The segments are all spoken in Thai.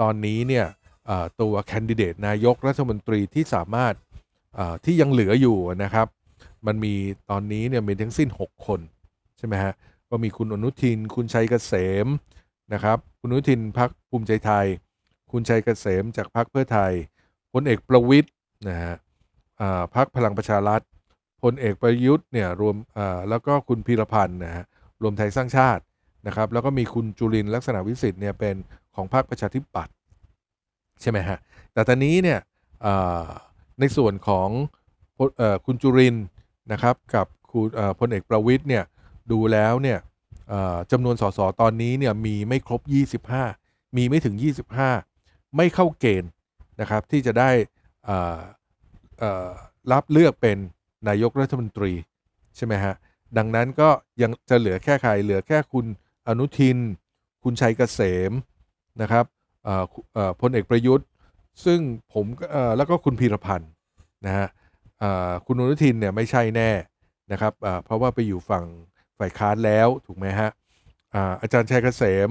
ตอนนี้เนี่ยตัวแคนดิเดตนายกรัฐมนตรีที่สามารถที่ยังเหลืออยู่นะครับ มันมีตอนนี้เนี่ยมีทั้งสิ้น 6 คนใช่ไหมฮะก็มีคุณอนุทิน คุณชัยเกษมนะครับ คุณอนุทินพักภูมิใจไทย คุณชัยเกษมจากพรรคเพื่อไทยพลเอกประวิทย์นะฮะพรรคพลังประชารัฐพลเอกประยุทธ์เนี่ยรวมแล้วก็คุณพีรพันธ์นะฮะรวมไทยสร้างชาตินะครับ แล้วก็มีคุณจุลินลักษณะวิสิทธิ์เนี่ยเป็น ของพรรคประชาธิปัตย์ใช่ไหมฮะ แต่ตอนนี้เนี่ยในส่วนของคุณจุรินนะครับกับคุณพลเอกประวิทย์เนี่ยดูแล้วเนี่ยจำนวนสสตอนนี้เนี่ยมีไม่ครบ 25 มีไม่ถึง 25 ไม่เข้าเกณฑ์นะครับที่จะได้รับเลือกเป็นนายกรัฐมนตรีใช่ไหมฮะดังนั้นก็ยังจะเหลือแค่ใครเหลือแค่คุณอนุทิน คุณชัยเกษม นะครับพลเอกประยุทธ์ ซึ่งผมแล้วก็คุณพีรพันธ์นะฮะคุณอนุทินเนี่ยไม่ใช่แน่นะครับเพราะว่าไปอยู่ฝั่งฝ่ายค้านแล้วถูกไหมฮะอาอาจารย์ชัยเกษม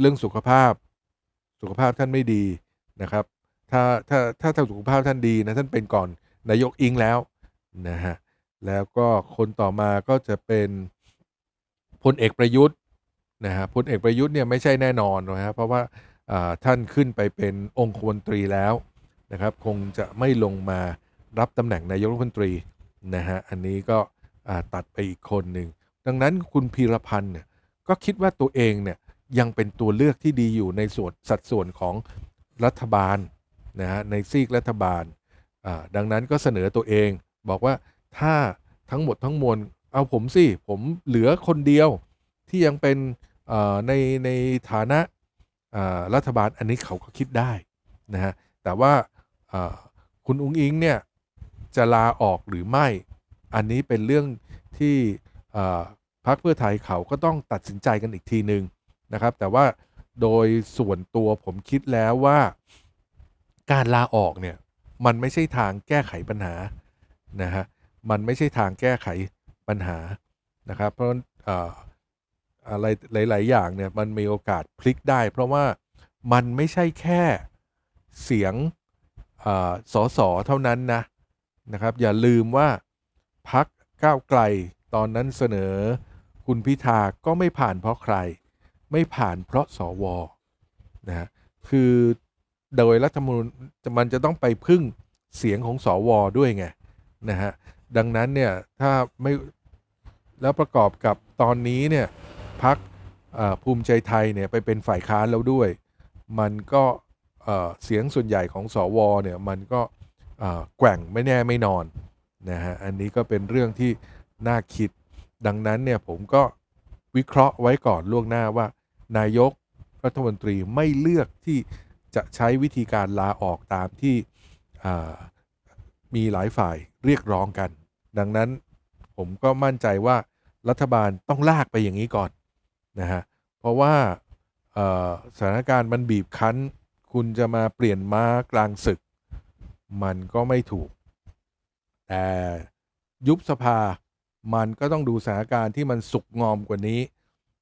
เรื่องสุขภาพสุขภาพท่านไม่ดีนะครับ ถ้าถ้าถ้าถ้าสุขภาพท่านดีนะท่านเป็นก่อนนายกอิงแล้วนะฮะแล้วก็คนต่อมาก็จะเป็นพลเอกประยุทธ์ นะฮะพลเอกประยุทธ์เนี่ยไม่ใช่แน่นอนนะฮะเพราะว่าท่านขึ้นไปเป็นองคมนตรีแล้วนะครับ คงจะไม่ลงมารับตำแหน่งนายกรัฐมนตรีนะฮะอันนี้ก็ตัดไปอีกคนหนึ่งดังนั้นคุณพีรพันธ์เนี่ยก็คิดว่าตัวเองเนี่ยยังเป็นตัวเลือกที่ดีอยู่ในส่วนสัดส่วนของรัฐบาลนะฮะในซีกรัฐบาลดังนั้นก็เสนอตัวเองบอกว่าถ้าทั้งหมดทั้งมวลเอาผมสิ ผมเหลือคนเดียวที่ยังเป็น ในในฐานะรัฐบาลอันนี้เขาก็คิดได้นะฮะแต่ว่าคุณอุ้งอิงเนี่ยจะลาออกหรือไม่ อันนี้เป็นเรื่องที่พรรคเพื่อไทยเขาก็ต้องตัดสินใจกันอีกทีหนึ่งนะครับ แต่ว่าโดยส่วนตัวผมคิดแล้วว่าการลาออกเนี่ยมันไม่ใช่ทางแก้ไขปัญหานะฮะมันไม่ใช่ทางแก้ไขปัญหานะครับ เพราะ อะไรหลาย ๆ อย่างเนี่ยมันมีโอกาสพลิกได้ เพราะว่ามันไม่ใช่แค่เสียงอ่อสอสอเท่านั้นนะนะครับ อย่าลืมว่าพักก้าวไกลตอนนั้นเสนอ คุณพิธาก็ไม่ผ่านเพราะใคร ไม่ผ่านเพราะสวนะฮะคือโดยรัฐธรรมนูญมันจะต้องไปพึ่งเสียงของสวด้วยไงนะฮะดังนั้นเนี่ยถ้าไม่แล้วประกอบกับตอนนี้เนี่ย พักภูมิใจไทยเนี่ยไปเป็นฝ่ายค้านแล้วด้วย มันก็เสียงส่วนใหญ่ของสวเนี่ยมันก็แกว่งไม่แน่ไม่นอนนะฮะอันนี้ก็เป็นเรื่องที่น่าคิดดังนั้นเนี่ยผมก็วิเคราะห์ไว้ก่อนล่วงหน้าว่า นายกรัฐมนตรีไม่เลือกที่จะใช้วิธีการลาออกตามที่มีหลายฝ่ายเรียกร้องกัน ดังนั้นผมก็มั่นใจว่ารัฐบาลต้องลากไปอย่างนี้ก่อน นะฮะเพราะว่าสถานการณ์มันบีบคั้น คุณจะมาเปลี่ยนม้ากลางศึก มันก็ไม่ถูก แต่ยุบสภามันก็ต้องดูสถานการณ์ที่มันสุกงอมกว่านี้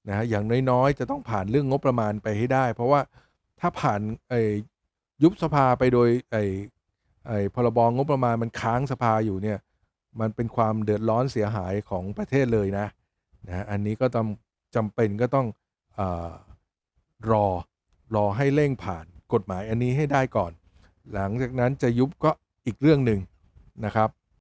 นะฮะอย่างน้อยๆ จะต้องผ่านเรื่องงบประมาณไปให้ได้ เพราะว่าถ้าผ่านไอ้ยุบสภาไปโดยไอ้ไอ้พรบงบประมาณมันค้างสภาอยู่เนี่ยมันเป็นความเดือดร้อนเสียหายของประเทศเลยนะนะฮะอันนี้ก็ต้อง จำเป็นก็ต้องอรอรอให้เร่งผ่านกฎหมายอันนี้ให้ได้ก่อน หลังจากนั้นจะยุบก็อีกเรื่องหนึ่งนะครับ